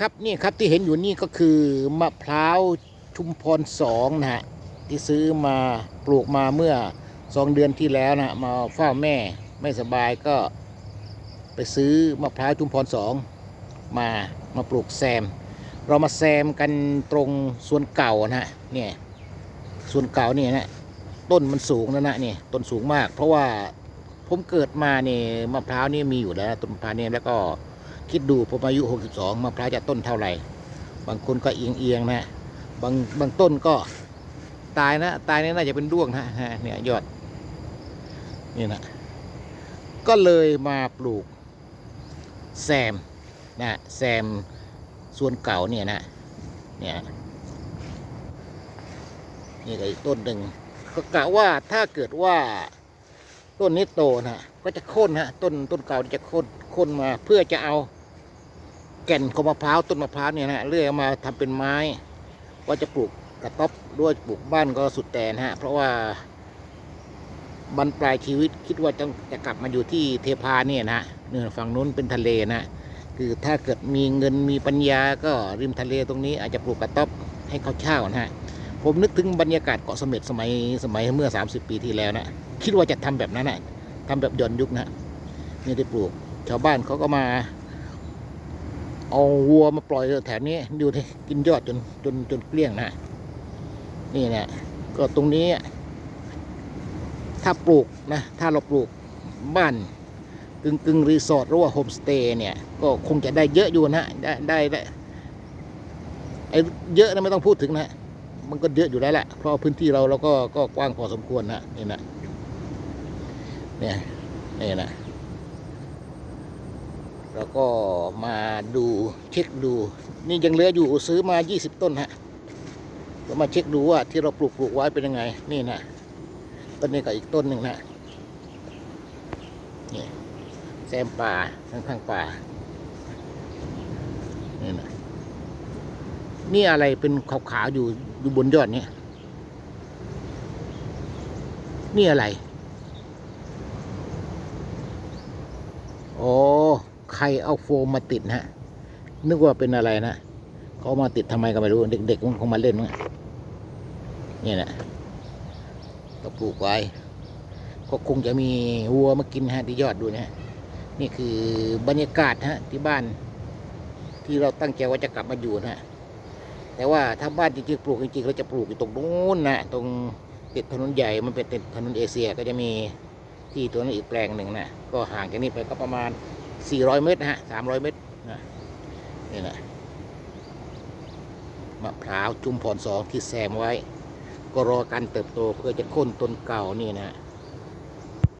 ครับนี่ครับที่เห็นอยู่นี่ก็คือมะพร้าวชุมพรสองนะฮะที่ซื้อมาปลูกมาเมื่อสองเดือนที่แล้วนะมาเฝ้าแม่ไม่สบายก็ไปซื้อมะพร้าวชุมพรสองมามาปลูกแซม เรามาแซมกันตรงส่วนเก่านะฮะเนี่ยสวนเก่าเนี่ยนะต้นมันสูงนะนะนี่ต้นสูงมาก เพราะว่าผมเกิดมาเนี่ยมะพร้าวนี่มีอยู่แล้วต้นมะพร้าวเนี่ยแล้วก็ คิดดูผมอายุ 62มะพร้าวจะต้นเท่าไหร่ บางคนก็เอียงเอียงนะบางบางต้นก็ตายนะ ตายนี่น่าจะเป็นด้วงนะฮะเนี่ยยอด นี่นะ ก็เลยมาปลูกแซมนะแซมส่วนเก่าเนี่ยนะ เนี่ยนี่ก็อีกต้นหนึ่งก็กะว่าถ้าเกิดว่า ต้นนี้โตนะก็จะโค่นฮะต้นต้นเก่าจะโค่นโค่นมาเพื่อจะเอาแก่นของมะพร้าวต้นมะพร้าวเนี่ยนะเลื่อยมาทำเป็นไม้ ว่าจะปลูกกระต๊อบด้วยปลูกบ้านก็สุดแต่นะฮะเพราะว่าบรรปลายชีวิตคิดว่าจะจะกลับมาอยู่ที่เทพาเนี่ยนะเนี่ยฝั่งนู้นเป็นทะเลนะคือถ้าเกิดมีเงินมีปัญญาก็ริมทะเลตรงนี้อาจจะปลูกกระต๊อบให้เขาเช่านะฮะ ผมนึกถึงบรรยากาศเกาะเสม็ดสมัยสมัยเมื่อ 30 ปีที่แล้วนะ คิดว่าจะทำแบบนั้นนะทำแบบย้อนยุคนะนี่ได้ปลูก ชาวบ้านเขาก็มา เอาวัวมาปล่อยแถวนี้ดูที่กินยอดจนจนจนเกลี้ยงนะ นี่นะก็ตรงนี้ ถ้าปลูกนะ ถ้าเราปลูกบ้านกึ่งกึ่งรีสอร์ทหรือว่าโฮมสเตย์เนี่ย ก็คงจะได้เยอะอยู่นะได้ได้ได้ไอ้เยอะนะไม่ต้องพูดถึงนะ มันก็เยอะอยู่แล้วแหละเพราะพื้นที่เราเราก็ก็กว้างพอสมควรนะนี่นะเนี่ยนี่นะแล้วก็มาดูเช็คดู นี่ยังเหลืออยู่ซื้อมา 20 ต้นฮะก็มาเช็คดูว่าที่เราปลูกปลูกไว้เป็นยังไง นี่นะต้นนี้กับอีกต้นหนึ่งนะนี่แซมป่าข้างๆป่านี่นะ นี่อะไรเป็นขาวๆอยู่อยู่บนยอดเนี่ยนี่อะไร โอ้ใครเอาโฟมมาติดนะฮะ นึกว่าเป็นอะไรนะเขามาติดทำไมก็ไม่รู้ เด็กๆมันคงมาเล่นมั้งเนี่ยนะก็ปลูกไว้ ก็คงจะมีวัวมากินฮะที่ยอดดูนะฮะนี่คือบรรยากาศฮะที่บ้าน ที่เราตั้งใจว่าจะกลับมาอยู่นะฮะ แต่ว่าถ้าบ้านจริงๆปลูกจริงๆเราจะปลูกอยู่ตรงนู้นนะตรงติดถนนใหญ่มันเป็นติดถนนเอเชียก็จะมีที่ตัวนั้นอีกแปลงหนึ่งนะก็ห่างจากนี้ไปก็ประมาณ 400 เมตรนะฮะ300 เมตรนะนี่นะมะพร้าวจุ่มพรสองที่แซมไว้ ก็รอการเติบโตเพื่อจะค่นต้นเก่านี่นะ